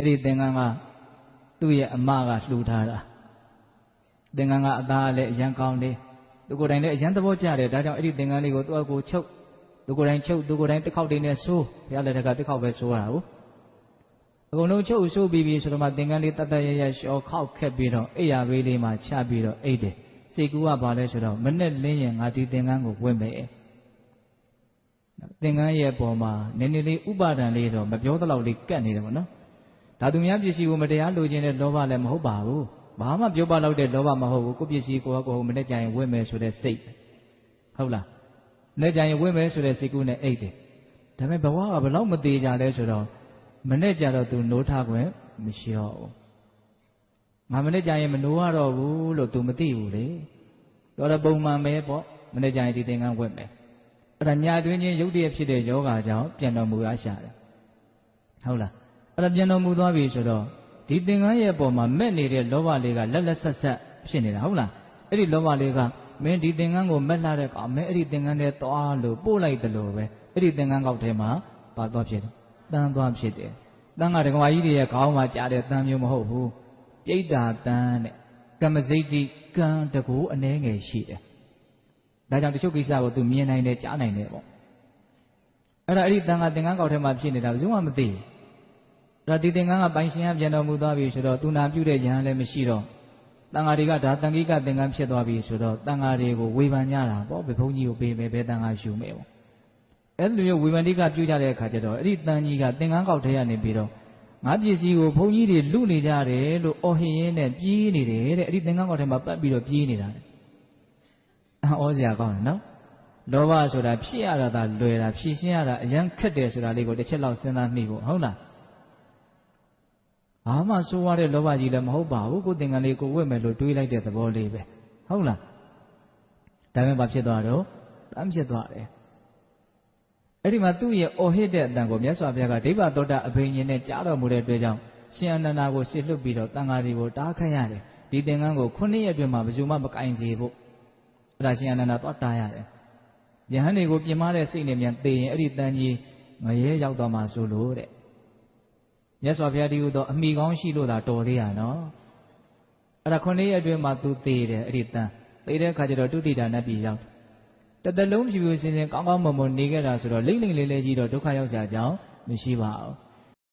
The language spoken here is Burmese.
အဲ့ဒီသင်္ကန်းကသူ့ရဲ့အမကလှူထားတာသင်္ကန်းကအသားလည်းအရန်ကောင်းတယ်သူကိုယ်တိုင်လည်းအရန်သဘောကျတယ်ဒါကြောင့်အဲ့ဒီသင်္ကန်းလေးကိုသူ့အကိုချုပ်သူကိုယ်တိုင်ချုပ်သူကိုယ်တိုင်တစ်ခေါက်တည်းနဲ့ဆိုးဘုရားလက်ထက်ကတစ်ခေါက်ပဲဆိုးရတာဟုတ်အကုန်လုံးချုပ်ဆိုးပြီးပြီဆိုတော့မှသင်္ကန်းလေးတတ်တတ်ရရလျှော်ခောက်ခက်ပြီးတော့အိယာဘေးလေးမှာချပြီးတော့အိတ်တယ်စိတ်ကူကဘာလဲဆိုတော့မနဲ့လင်းရင်ငါဒီသင်္ကန်းကိုဝင်မယ်သင်္ကန်းရဲ့ပေါ်မှာနည်းနည်းလေးဥပါဒံလေးတော့မပြောသလောက်လေးကတ်နေတယ်ပေါ့နော် ဒါသူများပစ္စည်းကိုမတရားလိုချင်တဲ့လောဘလည်းမဟုတ်ပါဘူးဘာမှပြောပါတော့တဲ့လောဘမဟုတ်ဘူးကိုပစ္စည်းကိုကကိုမနဲ့ကြရင်ဝင်မယ်ဆိုတဲ့စိတ်ဟုတ်လားနဲ့ကြရင်ဝင်မယ်ဆိုတဲ့စိတ်ကူးနဲ့အိတ်တယ်ဒါပေမဲ့ဘဝကဘလောက်မသေးကြလဲဆိုတော့မနဲ့ကြတော့သူနိုးထားခွင့်မရှိတော့ဘူးငါမနဲ့ကြရင်မနိုးရတော့ဘူးလို့ तू မသိဘူးလေတော့တော့ပုံမှန်ပဲပေါ့မနဲ့ကြရင်ဒီသင်္ကန်းဝက်မယ်အဲ့ဒါညာတွင်းချင်းရုပ်တရက်ဖြစ်တဲ့ယောဂါကြောင့်ပြန်တော်မူရရှာတယ်ဟုတ်လား အဲ့ဒါပြန်တော်မူသွားပြီဆိုတော့ဒီသင်္ကန်းရဲ့ပုံမှာမဲ့နေတဲ့လောဘလေးကလက်လက်ဆက်ဆက်ဖြစ်နေတာဟုတ်လားအဲ့ဒီလောဘလေးကမင်းဒီသင်္ကန်းကိုမက်လာတဲ့ကောင်မင်းအဲ့ဒီသင်္ကန်းထဲသွားလို့ပို့လိုက်တယ်လို့ပဲအဲ့ဒီသင်္ကန်းကောက်ထဲမှာပါသွားဖြစ်တယ်တန်းသွားဖြစ်တယ်တန်းကဒကမာကြီးတွေရဲ့ခေါင်းမှာကြားတဲ့တန်းမျိုးမဟုတ်ဘူးပြိတ္တာတန်းတဲ့ကမ္မစိတ်တိကံတကူအနှဲငယ်ရှိတယ်ဒါကြောင့်တချို့ကိစ္စကိုသူမြင်နိုင်တယ်ကြားနိုင်တယ်ပေါ့အဲ့ဒါအဲ့ဒီတန်ခါသင်္ကန်းကောက်ထဲမှာဖြစ်နေတာဘယ်သူမှမသိဘူး ဒါဒီသင်္ကန်းကပိုင်ရှင်ကပြန်တော်မူသွားပြီဆိုတော့သူနာပြုတဲ့ယဟန်လည်းမရှိတော့တန်ဃာတွေကဒါတန်ခိကသင်္ကန်းဖြစ်သွားပြီဆိုတော့တန်ဃာတွေကိုဝေဖန်ကြတာပေါ့ဘယ်ဘုန်းကြီးကိုပေးမယ်ဘယ်တန်ဃာရှုမယ်ပေါ့အဲ့လိုမျိုးဝေဖန်တိကပြုကြတဲ့အခါကျတော့အဲ့ဒီတန်ကြီးကသင်္ကန်းကောက်ထဲကနေပြီးတော့ငါပစ္စည်းကိုဘုန်းကြီးတွေလူနေကြတယ်လို့အော်ဟင်ရင်းနဲ့ပြေးနေတယ်တဲ့အဲ့ဒီသင်္ကန်းကောက်ထဲမှာပတ်ပြီးတော့ပြေးနေတာတဲ့ဩစရာကောင်းတယ်နော်လောဘဆိုတာဖြစ်ရတာသာလွယ်တာဖြည့်ရှင်းရတာအရန်ခက်တယ်ဆိုတာလေးကိုတစ်ချက်လောက်စဉ်းစားမိဖို့ဟုတ်လား ဘာမှဆိုးရတဲ့လောဘကြီးလည်းမဟုတ်ပါဘူးကိုသင်္ကန်းလေးကိုဝတ်မယ်လို့တွေးလိုက်တဲ့သဘောလေးပဲဟုတ်လားဒါပေမဲ့ဘာဖြစ်သွားတော့တမ်းဖြစ်သွားတယ်အဲ့ဒီမှာသူ့ရဲ့အော်ဟစ်တဲ့အတန်ကိုမြတ်စွာဘုရားကဒိဗ္ဗသောတာအဘိညာဉ်နဲ့ကြားတော်မူတဲ့အတွက်ကြောင့်ရှင်အနန္ဒာကိုဆစ်လွတ်ပြီးတော့တန်ဃာတွေကိုတားခတ်ရတယ်ဒီသင်္ကန်းကိုခုနှစ်ရက်အတွင်းမှာဘယ်သူမှမကင်စေဖို့အဲ့ဒါရှင်အနန္ဒာသွားတားရတယ်ယဟန်တွေကိုပြင်မတဲ့စိတ်နဲ့မြန်သေရင်အဲ့ဒီတန်ကြီးငရဲရောက်သွားမှာဆိုလို့တဲ့ မြတ်စွာဘုရားဒီဟုသောအမိကောင်းရှိလို့သာတော်သေးရနော်အဲ့ဒါခုနှစ်ရက်အတွင်းမှာသူသေတယ်အဲ့ဒီတန်သေတဲ့အခါကျတော့တုတိတာနတ်ပြည်ရောက်တသက်လုံးဖြူဖြူစင်စင်ကောင်းကောင်းမွန်မွန်နေခဲ့တာဆိုတော့လိမ့်လိမ့်လေးလေးကြီးတော့ဒုက္ခရောက်ကြကြောင်းမရှိပါဘူး